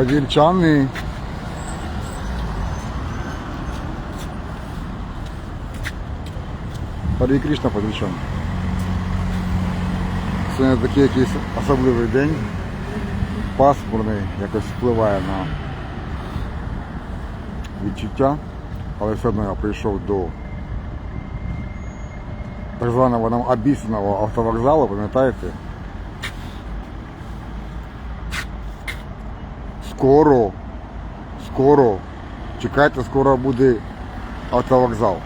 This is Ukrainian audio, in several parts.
Подільчани. Парі Кришна Подільчани. Сьогодні такий якийсь особливий день. Пасмурний, якось впливає на відчуття, але все одно я прийшов до так званого нам обіцяного автовокзалу, пам'ятаєте? Скоро, скоро, чекайте, скоро буде автовокзал.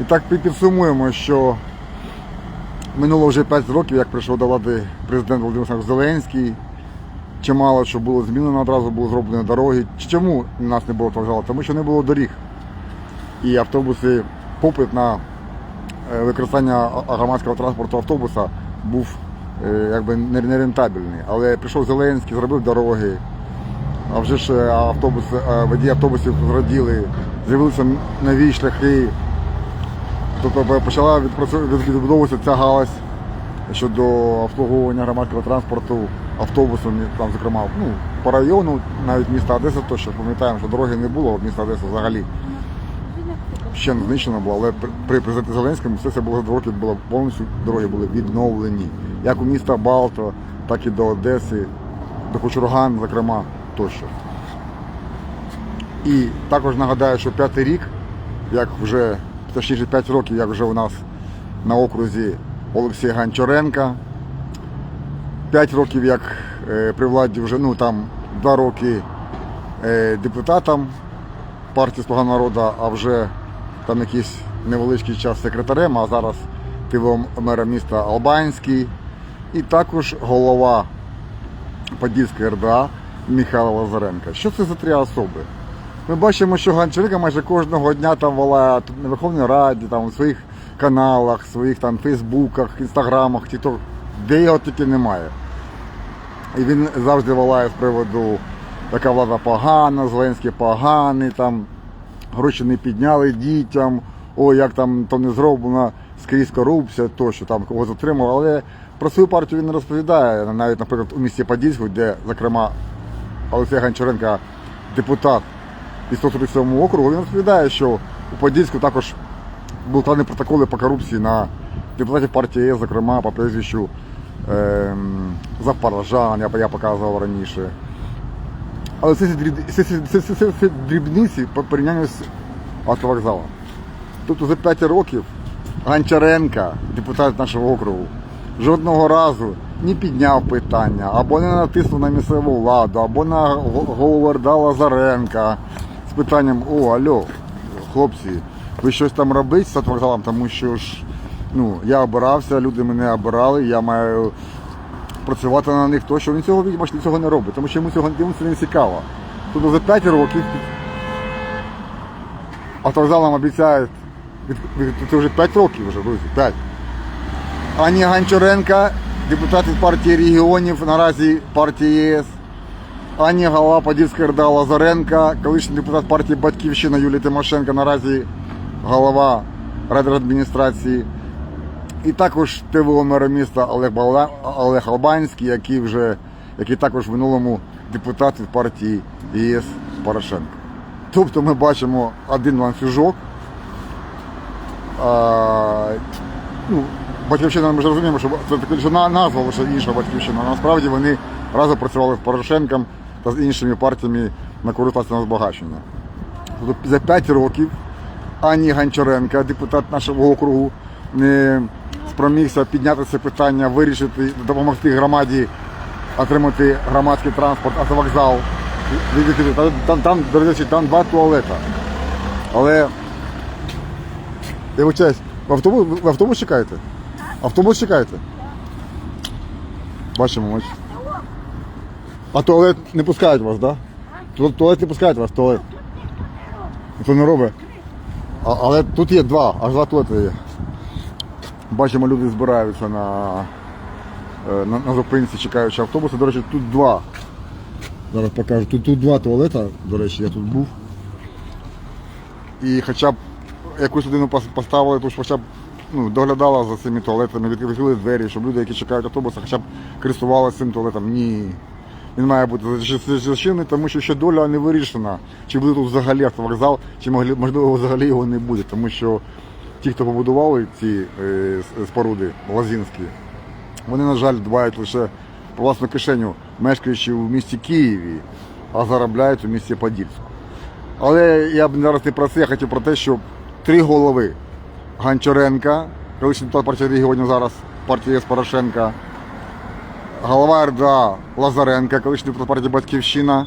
І так підсумуємо, що минуло вже 5 років, як прийшов до влади президент Володимир Зеленський. Чимало що було змінено, одразу було зроблено дороги. Чому нас не було автовокзалу? Тому що не було доріг. І автобуси, попит на е, використання громадського транспорту автобуса був е, якби не- нерентабельний. Але прийшов Зеленський, зробив дороги, а вже ж е, автобуси, е, водії автобусів зраділи, з'явилися нові шляхи. Тобто почала відпрацю- відбудовуватися ця галузь щодо обслуговування громадського транспорту автобусами, там, зокрема, ну, по району, навіть міста Одеса, то що пам'ятаємо, що дороги не було, міста Одеса взагалі ще не знищено було, але при- президенті Зеленському все це було за років було повністю дороги були відновлені. Як у міста Балто, так і до Одеси, до Кучурган, зокрема, тощо. І також нагадаю, що п'ятий рік, як вже точніше 5 років, як вже у нас на окрузі Олексій Гончаренка. 5 років, як е, при владі вже ну там 2 роки е, депутатом партії Слуга народу, а вже там якийсь невеличкий час секретарем, а зараз тивом мера міста Албанський. І також голова Подільської РДА Михайло Лазаренко. Що це за три особи? Ми бачимо, що Гончаренко майже кожного дня там волає на Верховній Раді, там у своїх каналах, своїх там Фейсбуках, Інстаграмах, тікток, де його тільки немає. І він завжди волає з приводу, яка влада погана, Зеленський поганий, там гроші не підняли дітям, ой, як там то не зроблено, скрізь корупція, тощо там кого затримав. Але про свою партію він не розповідає. Навіть, наприклад, у місті Подільську, де, зокрема, Олексій Гончаренко депутат із 147 округу, він розповідає, що у Подільську також були складені протоколи по корупції на депутатів партії ЄС, зокрема по прізвищу ем, Завпаражан, я, я показував раніше. Але це, дрібниці по порівнянню з автовокзалом. Тобто за 5 років Гончаренка, депутат нашого округу, жодного разу не підняв питання, або не натиснув на місцеву владу, або на го- голову РДА Лазаренка з питанням: О, алло, хлопці, ви щось там робите з автовокзалом, тому що ж ну, я обирався, люди мене обирали, я маю працювати на них то, що він цього бачите, цього не робить, тому що йому цього йому це не цікаво. Тобто за 5 років автовокзалам обіцяють, це вже 5 років вже, друзі, 5. Ані Гончаренка, депутат від партії регіонів, наразі партії ЄС, ані голова Подільської РДА Лазаренка, колишній депутат партії Батьківщина Юлія Тимошенко, наразі голова райдержадміністрації. І також ТВО мера міста Олег, Бала... Олег Албанський, який вже який також в минулому депутат від партії ЄС Порошенко. Тобто ми бачимо один ланцюжок. А, ну, батьківщина, ми ж розуміємо, що це лише назва лише інша батьківщина. А насправді вони разом працювали з Порошенком та з іншими партіями на користь на збагачення. Тобто за 5 років ані Гончаренка, депутат нашого округу, не спромігся підняти це питання, вирішити, допомогти громаді отримати громадський транспорт, автовокзал. Там, там, до речі, там два туалета. Але я вибачаюсь, в автобус, в автобус чекаєте? Автобус чекаєте? Бачимо, ось. А туалет не пускають вас, так? Да? Туалет не пускають вас, туалет. Це не робить. А, але тут є два, аж два туалети є. Бачимо, люди збираються на, е, на, на зупинці, чекаючи автобуси. До речі, тут два. Зараз покажу. Тут, тут два туалета, до речі, я тут був. І хоча б якусь людину поставили, то ж хоча б ну, доглядала за цими туалетами, відкрили двері, щоб люди, які чекають автобуса, хоча б користувалися цим туалетом. Ні. він має бути зачинений, тому що ще доля не вирішена. Чи буде тут взагалі автовокзал, чи можливо взагалі його не буде, тому що ті, хто побудували ці е, споруди лазінські, вони, на жаль, дбають лише про власну кишеню, мешкаючи в місті Києві, а заробляють у місті Подільську. Але я б зараз не про це, я хотів про те, що три голови Гончаренка, колишній депутат партії регіонів зараз партії з Порошенка, голова РДА Лазаренка, колишній депутат партії Батьківщина.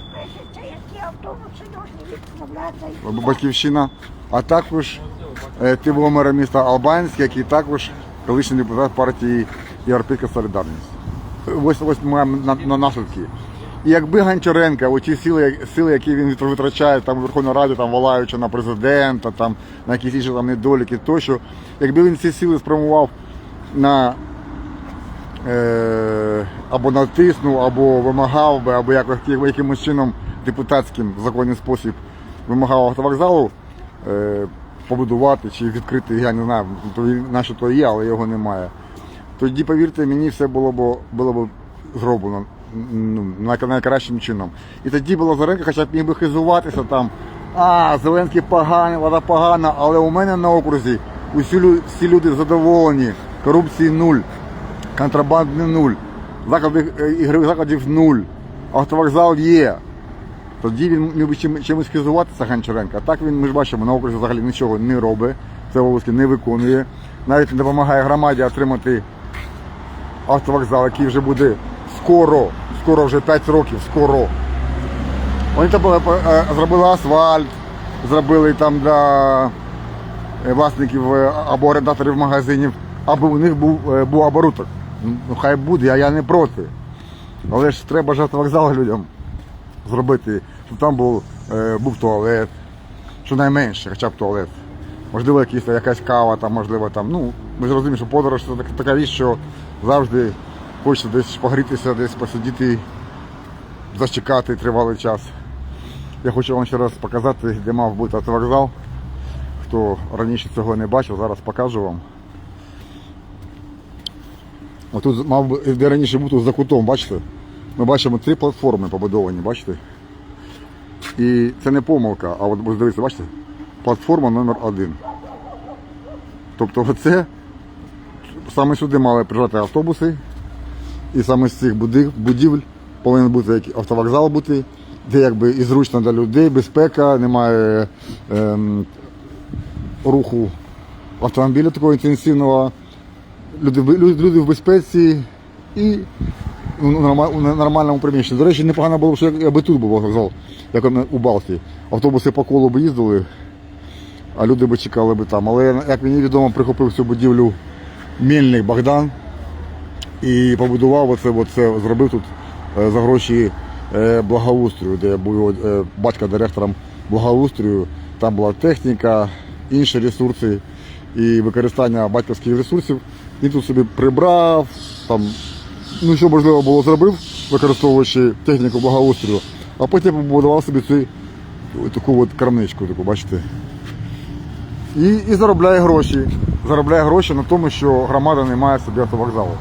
Батьківщина, а також е, тивого мера міста Албанськ, який також колишній депутат партії Європейська Солідарність. Ось ось маємо на, на наслідки. І якби Гончаренка, оті сили, сили, які він витрачає там у Верховній Раді, там волаючи на президента, там на якісь інші там недоліки, тощо, якби він ці сили спрямував на е, або натиснув, або вимагав би, або якось якимось чином депутатським в законний спосіб вимагав автовокзалу е, побудувати чи відкрити, я не знаю, то що то є, але його немає. Тоді, повірте мені, все було б було б зроблено ну, найкращим чином. І тоді було Заренко хоча б міг би хизуватися там. А, Зеленський поганий, влада погана, але у мене на окрузі усі, всі люди задоволені, корупції нуль, контрабандний нуль, заклади, е, ігрових закладів нуль, автовокзал є. Тоді він міг би чим, чимось хизуватися Гончаренко. А так він, ми ж бачимо, на окрузі взагалі нічого не робить, це обов'язки не виконує. Навіть не допомагає громаді отримати автовокзал, який вже буде скоро, скоро вже 5 років, скоро. Вони там е, е, зробили асфальт, зробили там для е, власників або орендаторів магазинів, аби у них був, був оборудок. Ну хай буде, а я не проти. Але ж треба ж автовокзал людям зробити, щоб там був, був туалет, щонайменше, хоча б туалет. Можливо, якісь, якась кава, там, можливо, там, ну, ми ж розуміємо, що подорож це така річ, що завжди хочеться десь погрітися, десь посидіти, зачекати тривалий час. Я хочу вам ще раз показати, де мав бути автовокзал. Хто раніше цього не бачив, зараз покажу вам. Отут мав де раніше був тут за кутом, бачите? Ми бачимо три платформи побудовані, бачите? І це не помилка, а от дивіться, бачите? Платформа номер один. Тобто оце саме сюди мали приїжджати автобуси, і саме з цих будівель повинен бути як автовокзал бути, де якби і зручно для людей, безпека, немає ем, руху автомобіля такого інтенсивного, люди, люди, в безпеці і у, нормальному приміщенні. До речі, непогано було, що якби тут був автовокзал, як у Балті. Автобуси по колу б їздили, а люди б чекали б там. Але, як мені відомо, прихопив цю будівлю Мельник Богдан і побудував оце, оце зробив тут е, за гроші е, благоустрою, де був його е, батько директором благоустрою. Там була техніка, інші ресурси і використання батьківських ресурсів. Він тут собі прибрав, там, ну що можливо було зробив, використовуючи техніку благоустрою, а потім побудував собі цю таку от крамничку, таку, бачите. І, і заробляє гроші. Заробляє гроші на тому, що громада не має собі автовокзалу.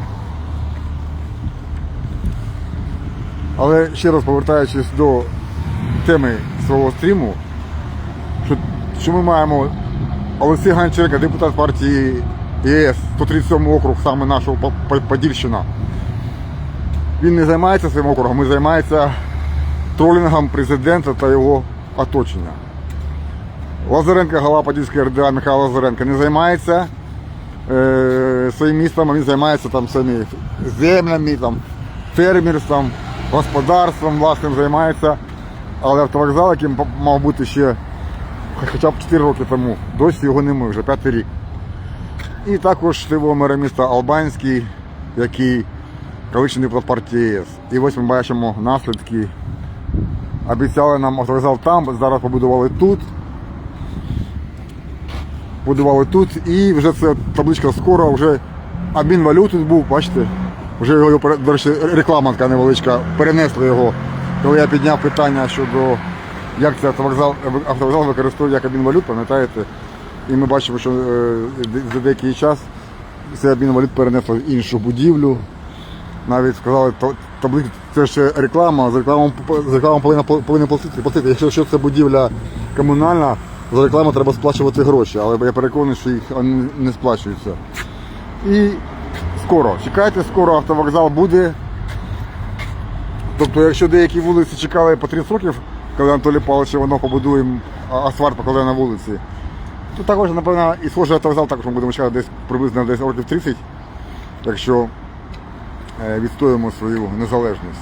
Але ще раз повертаючись до теми свого стріму, що, що ми маємо Олексій Гончаренко, депутат партії ЄС, 137 округ, саме нашого По- По- Подільщина. Він не займається своїм округом, він займається тролінгом президента та його оточення. Лазаренко, голова Подільської РДА Михайло Лазаренко не займається е, своїм містом, він займається там своїми землями, там, фермерством, господарством власним займається. Але автовокзал, яким мав бути ще хоча б 4 роки тому, досі його немає, вже п'ятий рік. І також тивого мера міста Албанський, який колишній партії ЄС. І ось ми бачимо наслідки. Обіцяли нам автовокзал там, зараз побудували тут. Будували тут і вже це табличка скоро, вже обмін валют тут був, бачите. Вже його, до речі, реклама така невеличка, перенесли його. Коли я підняв питання щодо як це автовокзал, автовокзал використовує як обмін валют, пам'ятаєте? І ми бачимо, що е, за деякий час цей обмін валют перенесли в іншу будівлю. Навіть сказали, таблиці це ще реклама, за рекламу, за рекламу повинна, повинна платити. Якщо, якщо це будівля комунальна, за рекламу треба сплачувати гроші, але я переконаний, що їх не сплачуються. І скоро, чекайте, скоро автовокзал буде. Тобто, якщо деякі вулиці чекали по 30 років, коли Анатолій Павлович воно побудуємо, а асфальт покладе на вулиці, то також, напевно, і схожий автовокзал також ми будемо чекати десь приблизно десь років 30, якщо е, відстоїмо свою незалежність.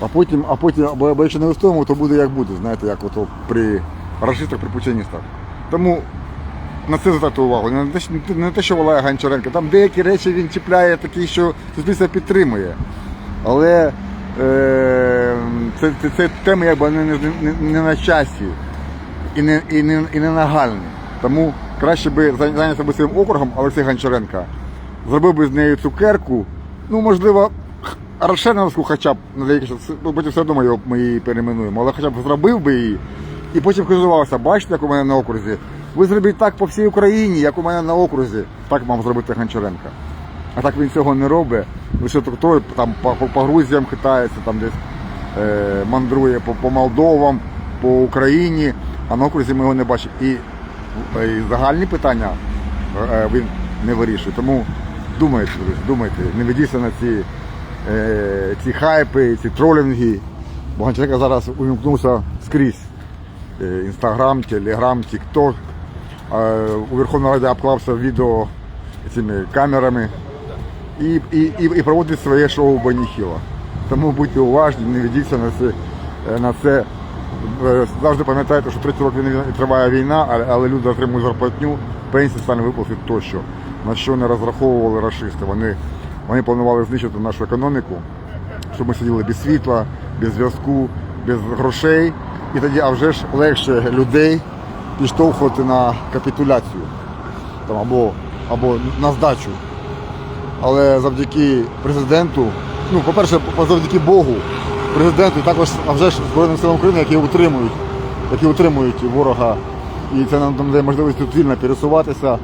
А потім, а потім, або, якщо не відстоїмо, то буде як буде, знаєте, як ото при расистах, при путіністах. Тому на це звертати увагу. Не те, не те, що волає Гончаренко. Там деякі речі він чіпляє такі, що суспільство підтримує. Але е, це, це, це теми якби не, не, не, на часі і не, і, не, і не нагальні. Тому краще би зай- зайнявся би своїм округом Олексій Гончаренка, зробив би з нею цукерку, ну можливо, Аршеновську хоча б на потім все одно ми її перейменуємо, але хоча б зробив би її і потім хизувався, бачите, як у мене на окрузі. Ви зробіть так по всій Україні, як у мене на окрузі. Так мав зробити Гончаренка. А так він цього не робить. Лише той там по, по, Грузіям хитається, там десь е, мандрує по, по Молдовам, по Україні, а на окрузі ми його не бачимо. І, і загальні питання е, він не вирішує. Тому думайте, друзі, думайте, не ведіться на ці, е, ці хайпи, ці тролінги. Бо Гончаренко зараз увімкнувся скрізь. Інстаграм, Телеграм, Тікток. У Верховній Раді обклався відео цими камерами і, і, і, і проводить своє шоу Баніхіла. Тому будьте уважні, не ведіться на це. е, На це. Завжди пам'ятайте, що 30 років триває війна, але, люди отримують зарплатню, пенсії стане виплати тощо. На що не розраховували расисти. Вони, вони планували знищити нашу економіку, щоб ми сиділи без світла, без зв'язку, без грошей. І тоді, а вже ж легше людей підштовхувати на капітуляцію там, або, або на здачу. Але завдяки президенту, ну, по-перше, завдяки Богу, президенту і також, а вже ж Збройним силам України, які утримують, які утримують ворога. І це нам дає можливість тут вільно пересуватися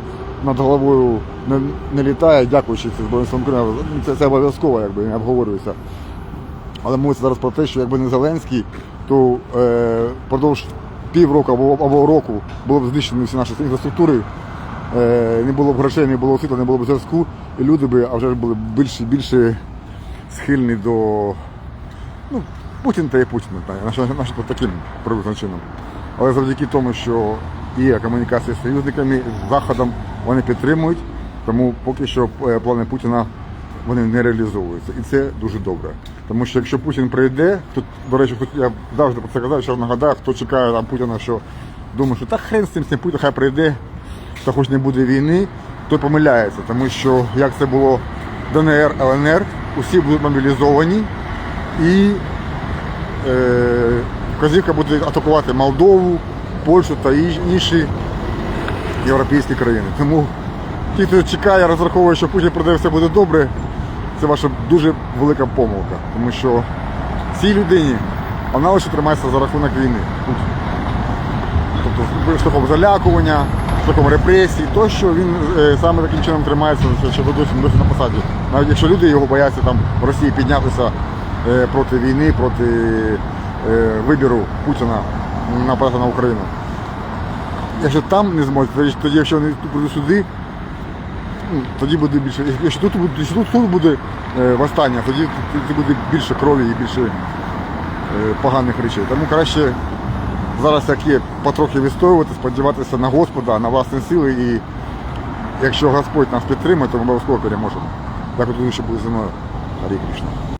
над головою не, не літає, дякуючи Збройним силам України. Це, це обов'язково, якби не обговорюється. Але мовиться зараз про те, що якби не Зеленський, то е, впродовж півроку або, або року було б знищені всі наші інфраструктури, е, не було б грошей, не було світла, не було б зв'язку, і люди би, а вже були б більше більше схильні до. Ну, Путін та є Путін, знаю, наш таким приблизним чином. Але завдяки тому, що є комунікація з союзниками, з Заходом, вони підтримують, тому поки що е, плани Путіна вони не реалізовуються. І це дуже добре. Тому що якщо Путін прийде, то, до речі, я завжди про це казав, що нагадаю, хто чекає там Путіна, що думає, що та хрен з цим, цим Путін хай прийде, та хоч не буде війни, той помиляється, тому що як це було ДНР, ЛНР, усі будуть мобілізовані і е, вказівка буде атакувати Молдову, Польщу та інші європейські країни. Тому ті, хто чекає, розраховує, що Путін прийде, все буде добре, це ваша дуже велика помилка. Тому що цій людині вона лише тримається за рахунок війни. Тобто шляхом залякування, шляхом репресій, тощо він е, саме таким чином тримається, що- що досі, досі на посаді. Навіть якщо люди його бояться там в Росії піднятися е, проти війни, проти е, вибіру Путіна нападати на Україну. Якщо там не зможуть, тоді, якщо вони тут сюди, ну, тоді буде більше. Якщо тут буде, якщо тут, буде е, восстання, тоді, буде більше крові і більше е, поганих речей. Тому краще зараз як є потрохи відстоювати, сподіватися на Господа, на власні сили і якщо Господь нас підтримує, то ми обов'язково переможемо. Так от ще буде зі мною. Гарі Кришна.